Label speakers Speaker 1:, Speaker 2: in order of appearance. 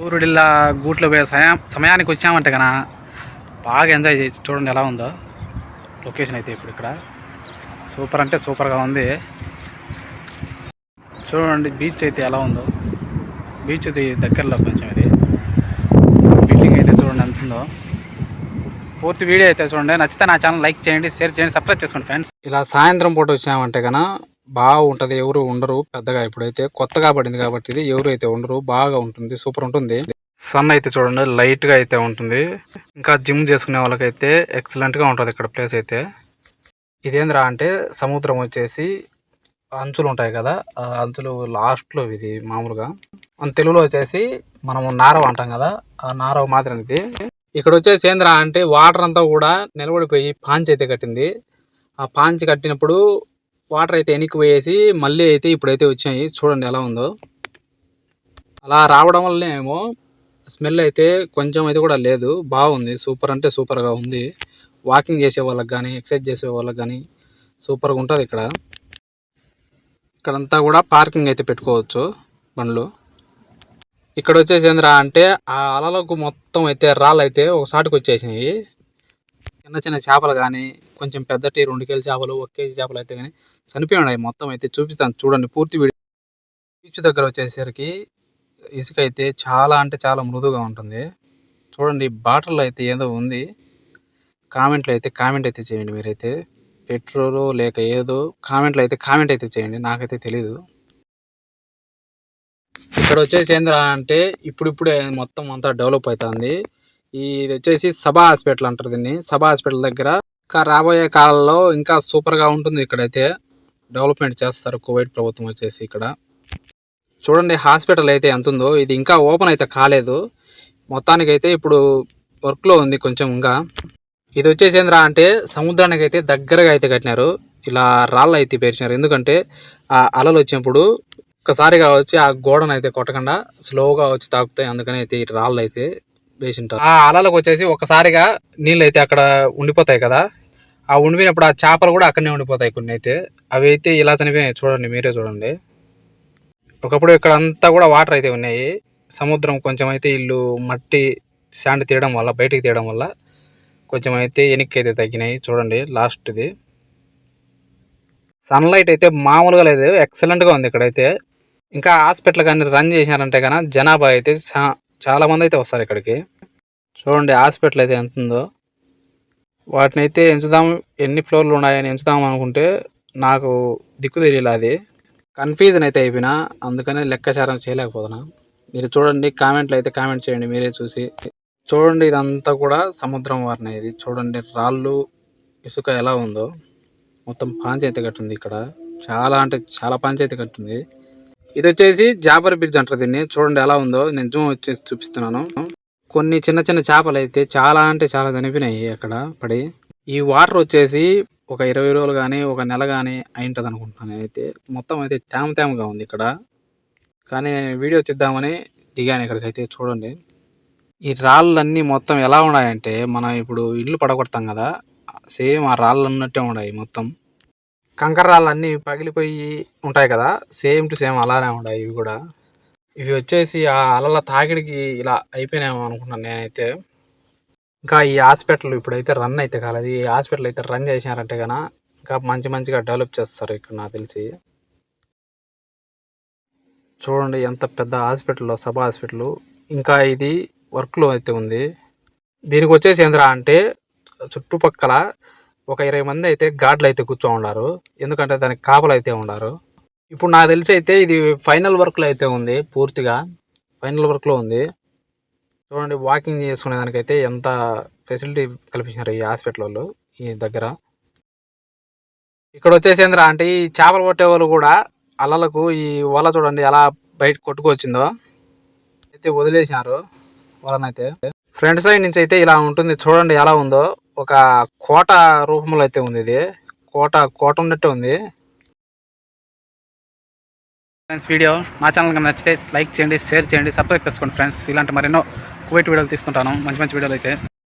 Speaker 1: సూర్యుడిల్లా గూట్లో పోయే సమయం సమయానికి వచ్చామంటే కన బాగా ఎంజాయ్ చేయొచ్చు చూడండి ఎలా ఉందో. లొకేషన్ అయితే ఇప్పుడు ఇక్కడ. సూపర్ అంటే సూపర్గా ఉంది. చూడండి బీచ్ అయితే ఎలా ఉందో. బీచ్ ఇది దగ్గరలో కొంచెం ఇది. బిల్డింగ్ అయితే చూడండి ఎంత ఉందో. పూర్తి వీడియో అయితే చూడండి. నచ్చితే నా ఛానల్ లైక్ చేయండి షేర్ చేయండి సబ్స్క్రైబ్ చేసుకోండి ఫ్రెండ్స్ ఇలా సాయంత్రం పూట వచ్చామంటే కన బాగా ఉంటుంది ఎవరు ఉండరు పెద్దగా ఇప్పుడైతే. కొత్తగా పడింది కాబట్టి ఇది ఎవరు అయితే ఉండరు బాగా ఉంటుంది సూపర్ ఉంటుంది. సన్ అయితే చూడండి లైట్గా అయితే ఉంటుంది. ఇంకా జిమ్ చేసుకునే వాళ్ళకైతే ఎక్సలెంట్గా ఉంటుంది ఇక్కడ ప్లేస్ అయితే. ఇదేంద్రా అంటే సముద్రం వచ్చేసి అంచులు ఉంటాయి కదా ఆ అంచులు లాస్ట్లో ఇది మామూలుగా. మన తెలుగులో వచ్చేసి మనము నారవ అంటాం కదా ఆ నారవ మాత్రం ఇది. ఇక్కడ వచ్చేసి ఏంద్రా అంటే వాటర్ అంతా కూడా నిలబడిపోయి పాంచ్ అయితే కట్టింది. ఆ పాంచ్ కట్టినప్పుడు వాటర్ అయితే వెనక్కి పోయేసి మళ్ళీ అయితే ఇప్పుడైతే వచ్చాయి. చూడండి ఎలా ఉందో. అలా రావడం వల్లనేమో స్మెల్ అయితే కొంచెం అయితే కూడా లేదు. బాగుంది. సూపర్ అంటే సూపర్గా ఉంది. వాకింగ్ చేసే వాళ్ళకి కానీ ఎక్సర్సైజ్ చేసే వాళ్ళకి కానీ సూపర్గా ఉంటుంది ఇక్కడ. ఇక్కడంతా కూడా పార్కింగ్ అయితే పెట్టుకోవచ్చు బండ్లు. ఇక్కడ వచ్చేసి ఏంద్రా అంటే ఆ అలలకు మొత్తం అయితే రాళ్ళు అయితే ఒకసాటికి వచ్చేసినాయి చిన్న చిన్న చేపలు కానీ కొంచెం పెద్దటి రెండు కేజీ చేపలు ఒక కేజీ చేపలు అయితే కానీ చనిపోయి ఉన్నాయి మొత్తం అయితే చూపిస్తాను. చూడండి పూర్తి వీడియో. బీచ్ దగ్గర వచ్చేసరికి ఇసుక అయితే చాలా అంటే చాలా మృదుగా ఉంటుంది. చూడండి బాటిల్ అయితే ఏదో ఉంది. కామెంట్లు అయితే కామెంట్ అయితే చేయండి మీరైతే. పెట్రోలు లేక ఏదో కామెంట్లు అయితే కామెంట్ అయితే చేయండి. నాకైతే తెలీదు. ఇక్కడ వచ్చేసి ఏంద్రా అంటే ఇప్పుడిప్పుడే మొత్తం అంతా డెవలప్ అవుతుంది. ఇది వచ్చేసి సభా హాస్పిటల్ అంటారు దీన్ని. సభా హాస్పిటల్ దగ్గర ఇంకా రాబోయే కాలంలో ఇంకా సూపర్గా ఉంటుంది ఇక్కడైతే డెవలప్మెంట్ చేస్తారు కువైట్ ప్రభుత్వం వచ్చేసి ఇక్కడ. చూడండి హాస్పిటల్ అయితే ఎంత ఉందో ఇది ఇంకా ఓపెన్ అయితే కాలేదు. మొత్తానికి అయితే ఇప్పుడు వర్క్లో ఉంది కొంచెం ఇంకా. ఇది వచ్చేసి ఏంద్రా అంటే సముద్రానికి అయితే దగ్గరగా అయితే కట్టినారు. ఇలా రాళ్ళు అయితే పేర్చినారు. ఎందుకంటే ఆ అలలు వచ్చినప్పుడు ఒక్కసారిగా వచ్చి ఆ గోడను అయితే కొట్టకుండా స్లోగా వచ్చి తాకుతాయి. అందుకని అయితే ఈ రాళ్ళు అయితే వేసింటారు. ఆ అలలకు వచ్చేసి ఒకసారిగా నీళ్ళు అయితే అక్కడ ఉండిపోతాయి కదా. ఆ ఉండిపోయినప్పుడు ఆ చేపలు కూడా అక్కడనే ఉండిపోతాయి కొన్ని అయితే అవి అయితే ఇలా చనిపోయాయి చూడండి మీరే చూడండి. ఒకప్పుడు ఇక్కడ అంతా కూడా వాటర్ అయితే ఉన్నాయి. సముద్రం కొంచెం అయితే ఇల్లు మట్టి శాండ్ తీయడం వల్ల బయటికి తీయడం వల్ల కొంచెం అయితే వెనక్కి అయితే తగ్గినాయి. చూడండి లాస్ట్ది సన్లైట్ అయితే మామూలుగా లేదు ఎక్సలెంట్గా ఉంది ఇక్కడైతే. ఇంకా హాస్పిటల్ కానీ రన్ చేసినారంటే కన్నా జనాభా అయితే చాలామంది చాలా అయితే వస్తారు ఇక్కడికి. చూడండి హాస్పిటల్ అయితే ఎంత ఉందో వాటిని అయితే ఎంచుదాం ఎన్ని ఫ్లోర్లు ఉన్నాయని ఎంచుదాం అనుకుంటే నాకు దిక్కు తెలియలే అది. కన్ఫ్యూజన్ అయితే అయిపోయినా అందుకనే లెక్కాచారం చేయలేకపోతున్నా. మీరు చూడండి కామెంట్లు అయితే కామెంట్ చేయండి మీరే చూసి. చూడండి ఇదంతా కూడా సముద్రం వారిని ఇది. చూడండి రాళ్ళు ఇసుక ఎలా ఉందో. మొత్తం పాంచాయితీ కట్టుంది ఇక్కడ. చాలా అంటే చాలా పాంచాయతీ కట్టుంది. ఇది వచ్చేసి జాఫర్ బ్రిడ్జ్ అంటారు దీన్ని. చూడండి ఎలా ఉందో. నేను జూమ్ వచ్చేసి చూపిస్తున్నాను. కొన్ని చిన్న చిన్న చేపలు అయితే చాలా అంటే చాలా చనిపోయినాయి అక్కడ పడి. ఈ వాటర్ వచ్చేసి ఒక ఇరవై రోజులు కానీ ఒక నెల కానీ అయింటుంది అనుకుంటున్నాను అయితే మొత్తం అయితే తేమ తేమగా ఉంది ఇక్కడ. కానీ వీడియో తీద్దామని దిగాను ఇక్కడికైతే చూడండి. ఈ రాళ్ళన్నీ మొత్తం ఎలా ఉన్నాయంటే మనం ఇప్పుడు ఇల్లు పడగొడతాం కదా. సేమ్ ఆ రాళ్ళు ఉన్నట్టే ఉన్నాయి మొత్తం. కంకర రాళ్ళు అన్నీ పగిలిపోయి ఉంటాయి కదా? సేమ్ టు సేమ్ అలానే ఉన్నాయి ఇవి కూడా. ఇవి వచ్చేసి ఆ అలల తాకిడికి ఇలా అయిపోయినాయేమో అనుకున్నాను నేనైతే. ఇంకా ఈ హాస్పిటల్ ఇప్పుడైతే రన్ అయితే కాలేదు. ఈ హాస్పిటల్ అయితే రన్ చేసినారంటే కనుక ఇంకా మంచి మంచిగా డెవలప్ చేస్తారు ఇక్కడ నాకు తెలిసి. చూడండి ఎంత పెద్ద హాస్పిటల్ సభ హాస్పిటల్. ఇంకా ఇది వర్క్లో అయితే ఉంది. దీనికి వచ్చేసి ఏంద్రా అంటే చుట్టుపక్కల ఒక ఇరవై మంది అయితే గాడ్లు అయితే కూర్చో ఉన్నారు ఎందుకంటే దానికి కాపలు అయితే ఉన్నారు ఇప్పుడు నాకు తెలిసి అయితే ఇది ఫైనల్ వర్క్లో అయితే ఉంది పూర్తిగా. ఫైనల్ వర్క్లో ఉంది. చూడండి వాకింగ్ చేసుకునే దానికైతే ఎంత ఫెసిలిటీ కల్పించినారు ఈ హాస్పిటల్ వాళ్ళు ఈ దగ్గర. ఇక్కడ వచ్చేసి ఏంద్రా అంటే ఈ చేపలు పట్టే వాళ్ళు కూడా అలలకు ఈ వల చూడండి ఎలా బయట కొట్టుకొచ్చిందో అయితే వదిలేసినారు. వలనైతే ఫ్రంట్ సైడ్ నుంచి అయితే ఇలా ఉంటుంది. చూడండి ఎలా ఉందో. ఒక కోట రూపంలో అయితే ఉంది ఇది. కోట కోట ఉన్నట్టే ఉంది. ఫ్రెండ్స్ వీడియో మా ఛానల్ కనుక నచ్చితే లైక్ చేయండి షేర్ చేయండి సబ్స్క్రైబ్ చేసుకోండి ఫ్రెండ్స్ ఇలాంటి మరెన్నో కువైట్ వీడియోలు తీసుకుంటాను. మంచి మంచి వీడియోలు అయితే.